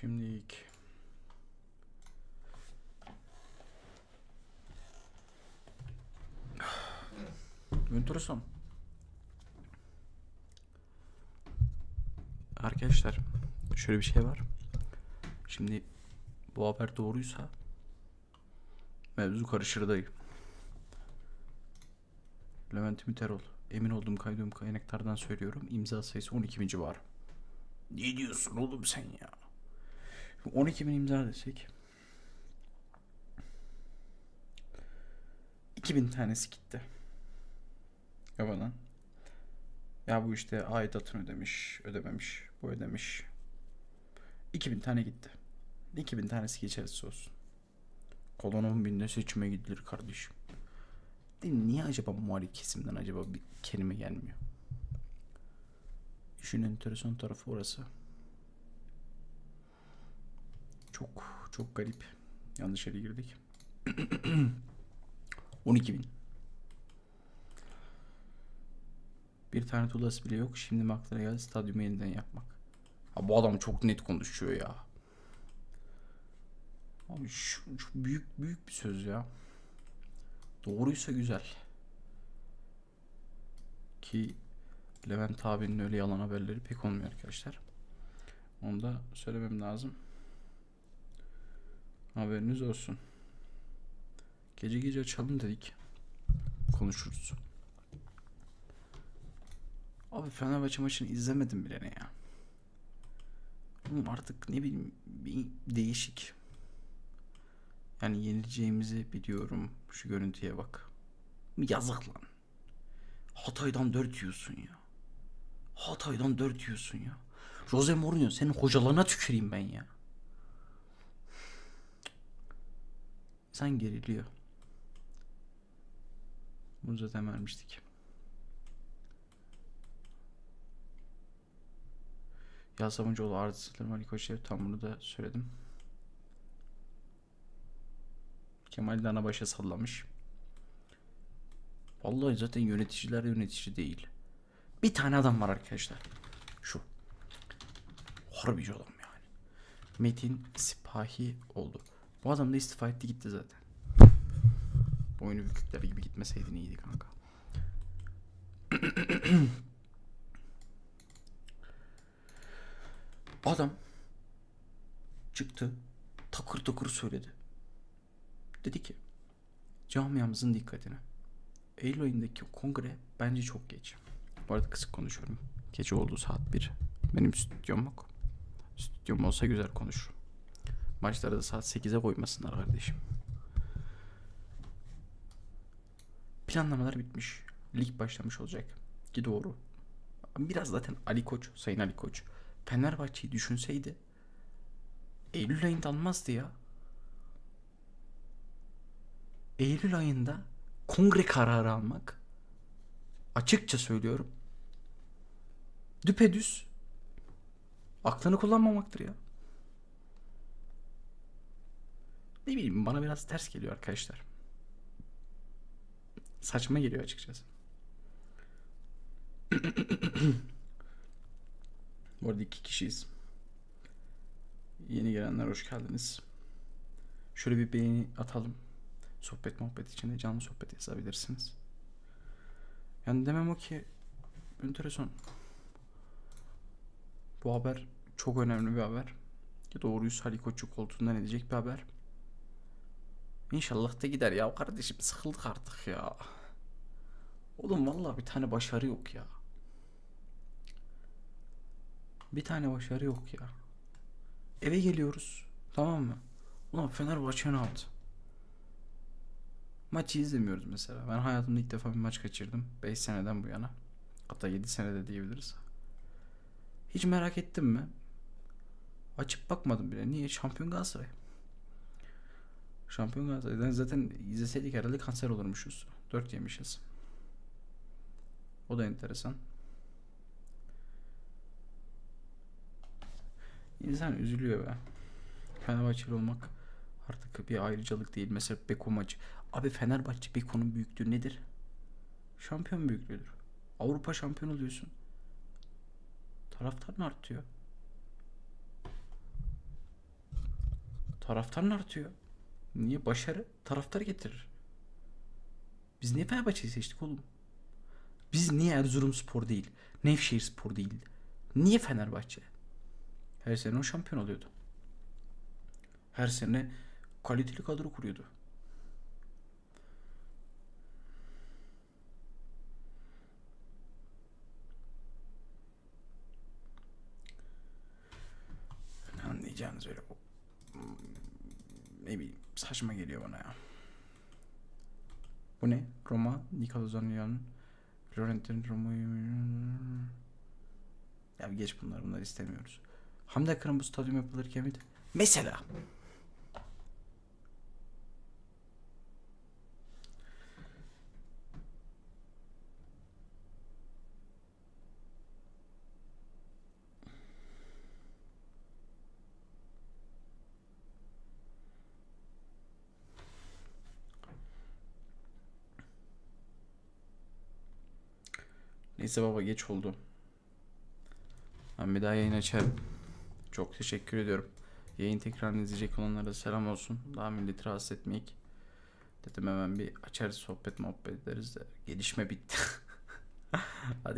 Şimdilik. Enteresan. Arkadaşlar şöyle bir şey var. Şimdi bu haber doğruysa mevzu karışır dayı. Levent Ümiterol. Emin olduğum kaydığım kaynaklardan söylüyorum. İmza sayısı 12 bin civarı. Ne diyorsun oğlum sen ya? 12 bin imza desek. 2000 tanesi gitti. Yabanan. Ya bu işte aidatını ödemiş, ödememiş, bu ödemiş. 2000 tane gitti. 2000 tanesi geçersiz olsun. Kolon 10 binde seçime gidilir kardeşim. Değil mi? Niye acaba muhalif kesimden acaba bir kelime gelmiyor? İşin enteresan tarafı orası. Çok çok garip. Yanlış yere girdik. 12 bin. Bir tane tulası bile yok. Şimdi aklına geldi stadyumu yeniden yapmak. Ha, bu adam çok net konuşuyor ya. Abi şu, şu büyük büyük bir söz ya. Doğruysa güzel. Ki Levent abinin öyle yalan haberleri pek olmuyor arkadaşlar. Onu da söylemem lazım. Haberiniz olsun. Gece gece açalım dedik. Konuşuruz. Abi Fenerbahçe maçını izlemedim bile ne ya. Oğlum artık ne bileyim değişik. Yani yenileceğimizi biliyorum. Şu görüntüye bak. Yazık lan. Hatay'dan 4 yiyorsun ya. Hatay'dan 4 yiyorsun ya. Jose Mourinho senin hocalarına tüküreyim ben ya. Sen geriliyor. Bunu zaten vermiştik. Ya Savuncıoğlu Arda Sılırım Ali Koçev tam bunu da söyledim. Kemal Danabaş'a sallamış. Vallahi zaten yöneticiler yönetici değil. Bir tane adam var arkadaşlar. Şu. Harbici adam yani. Metin Sipahi oldu. Bu adam da istifa etti gitti zaten. Boynu bükükler gibi gitmeseydin iyiydi kanka. Adam çıktı takır takır söyledi. Dedi ki camiamızın dikkatine. Eylül ayındaki kongre bence çok geç. Bu arada kısık konuşuyorum. Gece oldu saat 1. Benim stüdyom yok. Stüdyom olsa güzel konuşurum. Maçları da saat 8'e koymasınlar kardeşim. Planlamalar bitmiş. Lig başlamış olacak. Ki doğru. Biraz zaten Ali Koç, Sayın Ali Koç Fenerbahçe'yi düşünseydi Eylül ayında almazdı ya. Eylül ayında kongre kararı almak açıkça söylüyorum düpedüz aklını kullanmamaktır ya. Ne bileyim bana biraz ters geliyor arkadaşlar. Saçma geliyor açıkçası. Bu arada iki kişiyiz. Yeni gelenler hoş geldiniz. Şöyle bir beğeni atalım. Sohbet muhabbet içinde canlı sohbet yazabilirsiniz. Yani demem o ki enteresan. Bu haber çok önemli bir haber. Ya doğruysa Ali Koç'u koltuğundan edecek bir haber. İnşallah da gider ya kardeşim sıkıldık artık ya. Oğlum vallahi bir tane başarı yok ya. Bir tane başarı yok ya. Eve geliyoruz. Tamam mı? Ulan Fenerbahçe ne yaptı? Maçı izlemiyoruz mesela. Ben hayatımda ilk defa bir maç kaçırdım. 5 seneden bu yana. Hatta 7 senede diyebiliriz. Hiç merak ettim mi? Açıp bakmadım bile. Niye? Şampiyon Galatasaray. Şampiyon Galatasaray'dan zaten izleseydik herhalde kanser olurmuşuz. 4 yemişiz. O da enteresan. İnsan üzülüyor be. Fenerbahçeli olmak artık bir ayrıcalık değil. Mesela Beko maçı. Abi Fenerbahçe Beko'nun büyüklüğü nedir? Şampiyon büyüklüğüdür. Avrupa şampiyon oluyorsun. Taraftarın artıyor. Taraftarın artıyor. Niye? Başarı taraftar getirir. Biz niye Fenerbahçe'yi seçtik oğlum? Biz niye Erzurumspor değil? Nevşehirspor değil? Niye Fenerbahçe? Her sene o şampiyon oluyordu. Her sene kaliteli kadro kuruyordu. Anlayacağınız öyle ne bileyim saçma geliyor bana ya. Bu ne? Roma, Nikola Zaniolo'nun Florentin Roma'yı ya geç bunlar bunları istemiyoruz. Hamdi Akın'ın bu stadyum yapılırken miydi? Mesela. Neyse baba geç oldu. Ben bir daha yayın açarım. Çok teşekkür ediyorum. Yayın tekrarını izleyecek olanlara selam olsun. Daha milleti rahatsız etmeyek. Dedim hemen bir açarız sohbet muhabbet ederiz de. Gelişme bitti. Hadi